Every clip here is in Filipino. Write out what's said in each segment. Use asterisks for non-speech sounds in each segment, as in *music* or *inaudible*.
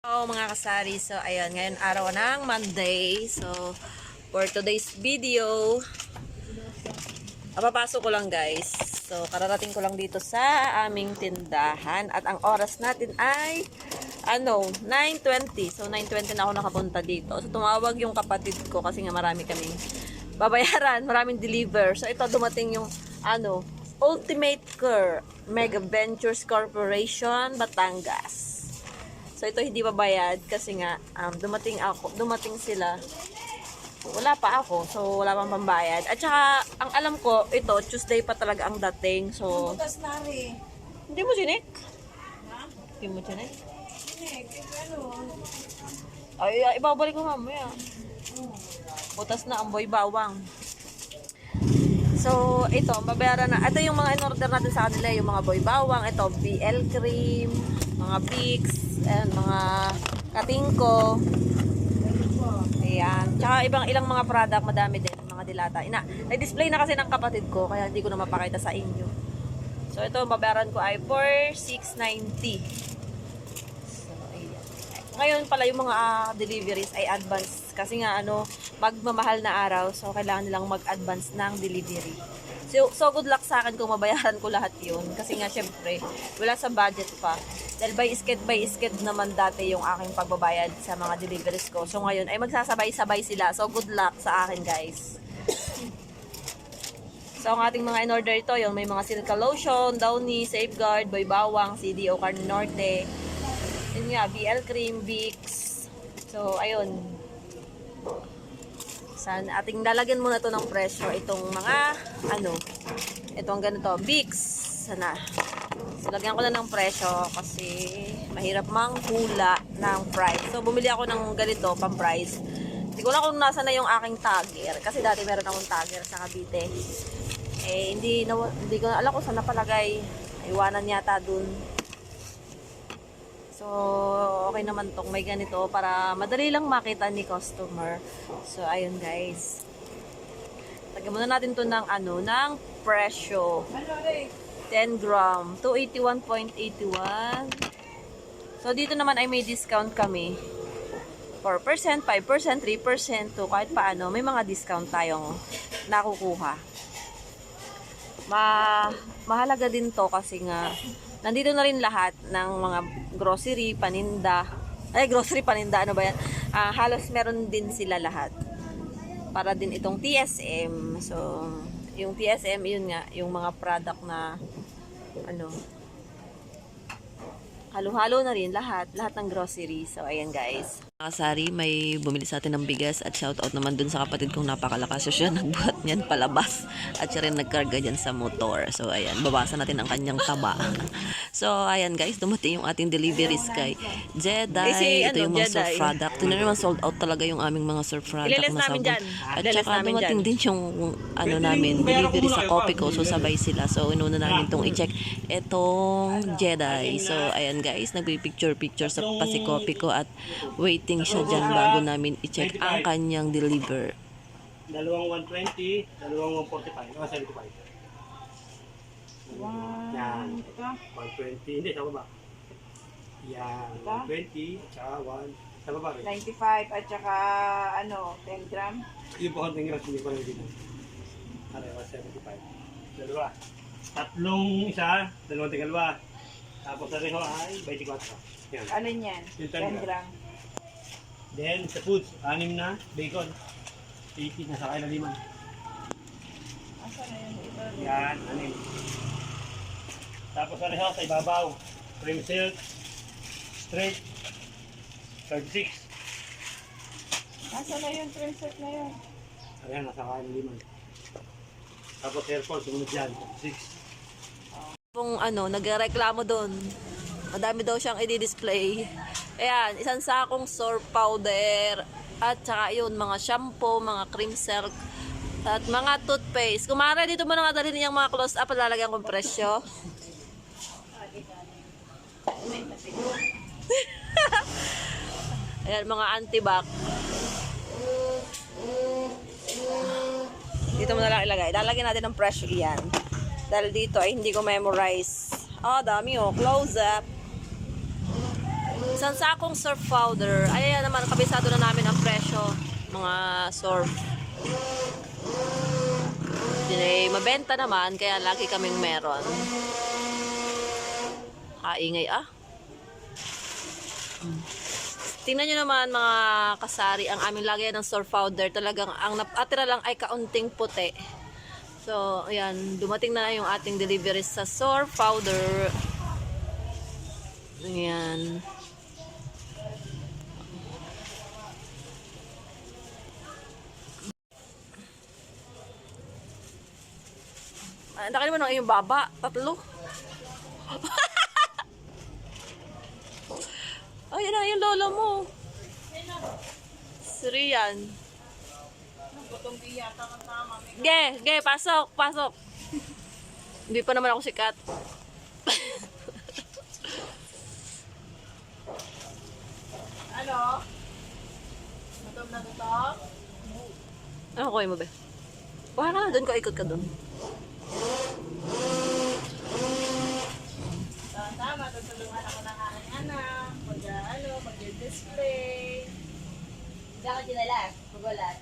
Hello mga kasari. So ayun, ngayon araw ng Monday. So for today's video, papapasok ko lang guys. So kararating ko lang dito sa aming tindahan at ang oras natin ay ano, 9.20. So 9.20 na ako nakapunta dito. So tumawag yung kapatid ko kasi nga marami kaming babayaran, maraming deliver. So ito dumating yung ano, Ultimate Care Mega Ventures Corporation Batangas. So ito hindi babayad kasi nga um, dumating ako, dumating sila. Wala pa ako, so wala pang pambayad. At saka ang alam ko, ito Tuesday pa talaga ang dating. So Butas na rin. hindi mo chinik? Ha? Hindi mo chinik? Nek, ano? Ay, ay ibabalik ko mamaya. Butas na ang boy bawang. So, ito, babayaran na. Ito yung mga in-order natin sa kanila, yung mga boy bawang. Ito, BL cream, mga Vicks, ayan, mga katingko. Ayan. Tsaka ibang ilang mga product, madami din, mga dilata. Ina, na-display na kasi ng kapatid ko, kaya hindi ko na mapakita sa inyo. So, ito, babayaran ko ay for 690. So, ayan. Ngayon pala yung mga ah, deliveries ay advance. Kasi nga ano, magmamahal na araw. So, kailangan nilang mag-advance ng delivery. So, so, good luck sa akin kung mabayaran ko lahat yun. Kasi nga, syempre, wala sa budget pa. Dahil by sked by sked naman dati yung aking pagbabayad sa mga deliveries ko. So, ngayon ay magsasabay-sabay sila. So, good luck sa akin, guys. So, ang ating mga in-order ito, yung may mga Silka Lotion, Downy, Safeguard, Boy Bawang, CDO Carne Norte, yun nga, BL Cream, Vicks. So, ayun. San, ating lalagyan muna to ng presyo. Itong mga, ano, itong ganito, Vicks. Sana. So, lagyan ko na ng presyo kasi mahirap mang hula ng price. So, bumili ako ng ganito, pang price. Hindi ko lang kung nasa na yung aking tagger. Kasi dati meron akong tagger sa Cavite. Eh, hindi, na, hindi ko na alam kung saan napalagay. Iwanan yata dun. So, okay naman tong may ganito para madali lang makita ni customer. So, ayun guys. Lagyan muna natin to ng ano, ng presyo. Ano rin? 10 gram. 281.81. So, dito naman ay may discount kami. 4%, 5%, 3%. So, kahit paano, may mga discount tayong nakukuha. Ma mahalaga din to kasi nga nandito na rin lahat ng mga grocery, paninda. Ay, grocery, paninda, ano ba yan? Ah, halos meron din sila lahat. Para din itong TSM. So, yung TSM, yun nga, yung mga product na ano, halo-halo na rin lahat, lahat ng grocery. So, ayan guys. Kasari, may bumili sa atin ng bigas at shoutout naman dun sa kapatid kong napakalakas. Siya *laughs* nagbuhat niyan palabas at siya rin nagkarga dyan sa motor. So, ayan, babasan natin ang kanyang taba. *laughs* so, ayan guys, dumating yung ating deliveries kay Jedi. Eh, si, Ito ano, yung mga Jedi. surf product. Tingnan naman, sold out talaga yung aming mga surf product Ililis na namin sabon. dyan. At Ililis saka namin dumating dyan. din yung ano namin, delivery sa coffee ko. So, sabay sila. So, inuna namin itong i-check. Itong Jedi. So, ayan guys, nagpipicture-picture sa pasikopi ko at waiting siya dyan bago namin i-check ang kanyang deliver. Dalawang 120, dalawang 145, o 75. One. Yan. Ito. 120, hindi, sa baba. Yan, 120, tsaka 1, sa baba rin. 95 at saka ano, 10 gram. Yung po konting gas, hindi pa rin dito. Ano, 175. Dalawa. Tatlong isa, dalawang tingalawa. Tapos sa reho ay 24. Yan. Alin yan? Yung 10 10 gram. Then, sa foods, anim na, bacon. 80 na sa kain na limang. Asa na yun? Ito. Yan, anim. Tapos sa reho, sa ibabaw. Cream silk, straight, 36. Asa na yun? Princess na yun. Ayan, nasa kain na limang. Tapos aircon, sumunod yan, 6. Kung ano, nagreklamo doon. Madami daw siyang i-display. Ayan, isang sakong soap powder. At saka yun, mga shampoo, mga cream silk. At mga toothpaste. Kumara, dito mo na nga dalhin niyang mga close-up at lalagyan kong presyo. *laughs* Ayan, mga antibac. Dito mo na lang ilagay. Lalagyan natin ng presyo iyan. Dahil dito ay hindi ko memorize. Oh, dami oh. Close up. Isang sakong surf powder. Ay, ayan naman, kabisado na namin ang presyo. Mga surf. Hindi, mabenta naman, kaya lagi kaming meron. Kaingay ah. Tingnan nyo naman mga kasari, ang aming lagyan ng surf powder. Talagang ang napatira lang ay kaunting puti. So, ayan, dumating na yung ating delivery sa surf powder. Ayan. Ah, Nakalimutan mo ng iyong baba. Tatlo. Ay, yan na yung lola mo. Tama. Ge, ge, pasok, pasok. Hindi pa naman ako sikat. Ano? Gutom na gutom? Ano ko mo ba? Wala ka na, doon ko ikot ka doon. Tama. Tutulungan ako ng aking anak. Pag, ano, mag-display. *laughs* Hindi ako dinalas. Magulat.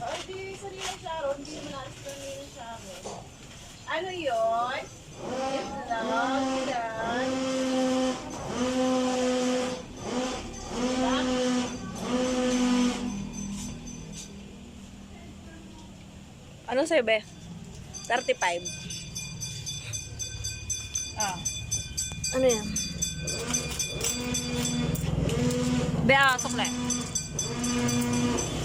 Ay, di, sarili ng Sharon. Hindi mo naalis sarili ng Sharon. Ano yun? Yes, love. Diba? Ano sa'yo, be? 35. Ah. Ano yan? Be, ah, sukle.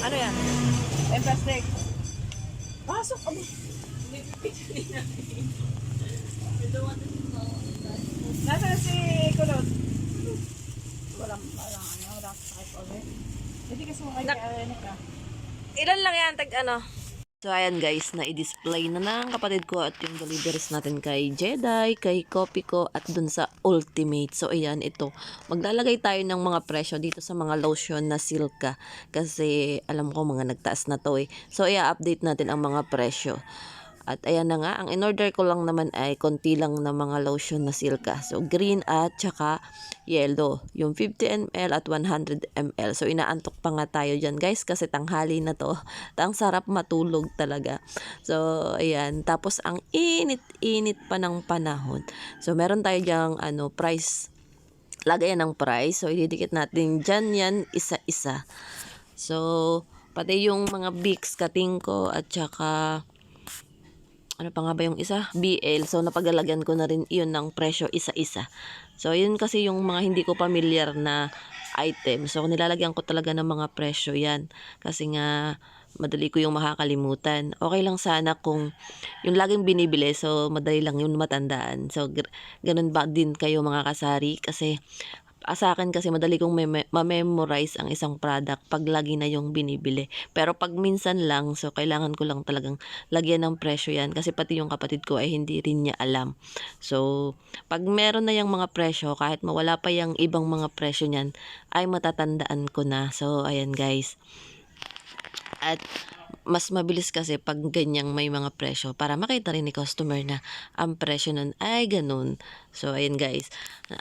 Ano yan? Eh, plastic. Pasok. Abo. Nasaan si Kulot? Walang, walang, ano, walang sakit ulit. Hindi kasi mo kay Nak-. Ilan lang yan, tag ano? So, ayan guys, na i-display na ng kapatid ko at yung deliveries natin kay Jedi, kay Copy ko, at dun sa Ultimate. So, ayan, ito. Maglalagay tayo ng mga presyo dito sa mga lotion na Silka. Kasi, alam ko, mga nagtaas na to eh. So, i-update natin ang mga presyo. At ayan na nga, ang in-order ko lang naman ay konti lang na mga lotion na silka. So, green at saka yellow. Yung 50 ml at 100 ml. So, inaantok pa nga tayo dyan guys kasi tanghali na to. *laughs* Ang sarap matulog talaga. So, ayan. Tapos, ang init-init pa ng panahon. So, meron tayo dyang ano, price lagayan ng price. So, ididikit natin dyan yan isa-isa. So, pati yung mga Bix, Katingko, at saka ano pa nga ba yung isa? BL. So, napagalagyan ko na rin yun ng presyo isa-isa. So, yun kasi yung mga hindi ko familiar na item. So, nilalagyan ko talaga ng mga presyo yan. Kasi nga, madali ko yung makakalimutan. Okay lang sana kung yung laging binibili, so madali lang yun matandaan. So, ganun ba din kayo mga kasari? Kasi, sa akin kasi madali kong ma-memorize ang isang product pag lagi na yung binibili. Pero pag minsan lang, so kailangan ko lang talagang lagyan ng presyo yan kasi pati yung kapatid ko ay hindi rin niya alam. So, pag meron na yung mga presyo, kahit mawala pa yung ibang mga presyo niyan, ay matatandaan ko na. So, ayan guys. At mas mabilis kasi pag ganyang may mga presyo para makita rin ni customer na ang presyo nun ay ganun. So, ayun guys.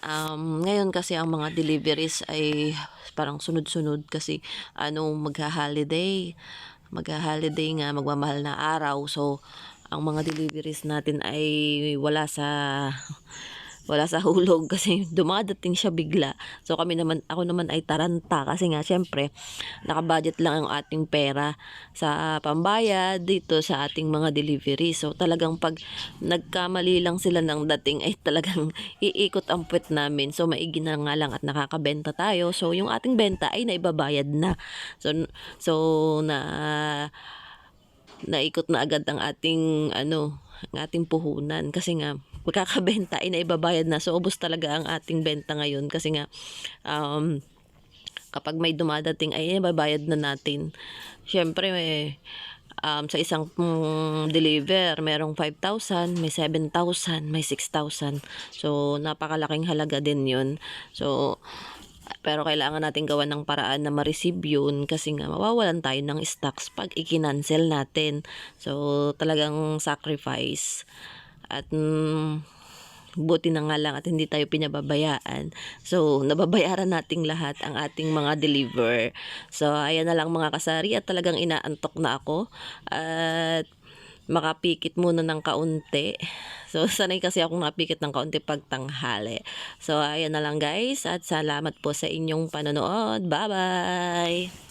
Um, ngayon kasi ang mga deliveries ay parang sunod-sunod kasi ano, magha-holiday. Magha-holiday nga, magmamahal na araw. So, ang mga deliveries natin ay wala sa wala sa hulog *laughs* kasi dumadating siya bigla. So kami naman, ako naman ay taranta kasi nga syempre nakabudget lang ang ating pera sa pambayad dito sa ating mga delivery. So talagang pag nagkamali lang sila ng dating ay talagang *laughs* iikot ang puwet namin. So maigi na nga lang at nakakabenta tayo. So yung ating benta ay naibabayad na. So so na naikot na agad ang ating ano, ang ating puhunan kasi nga magkakabenta ay naibabayad na. So ubos talaga ang ating benta ngayon kasi nga um, kapag may dumadating ay ibabayad na natin. Syempre eh, um, sa isang mm, deliver, merong 5,000, may 7,000, may 6,000. So, napakalaking halaga din yun. So, pero kailangan natin gawa ng paraan na ma-receive yun kasi nga mawawalan tayo ng stocks pag i-cancel natin. So, talagang sacrifice. At mm, buti na nga lang at hindi tayo pinababayaan. So, nababayaran nating lahat ang ating mga deliver. So, ayan na lang mga kasari at talagang inaantok na ako. At makapikit muna ng kaunti. So, *laughs* sanay kasi akong napikit ng kaunti pag tanghali. So, ayan na lang guys at salamat po sa inyong panonood. Bye-bye!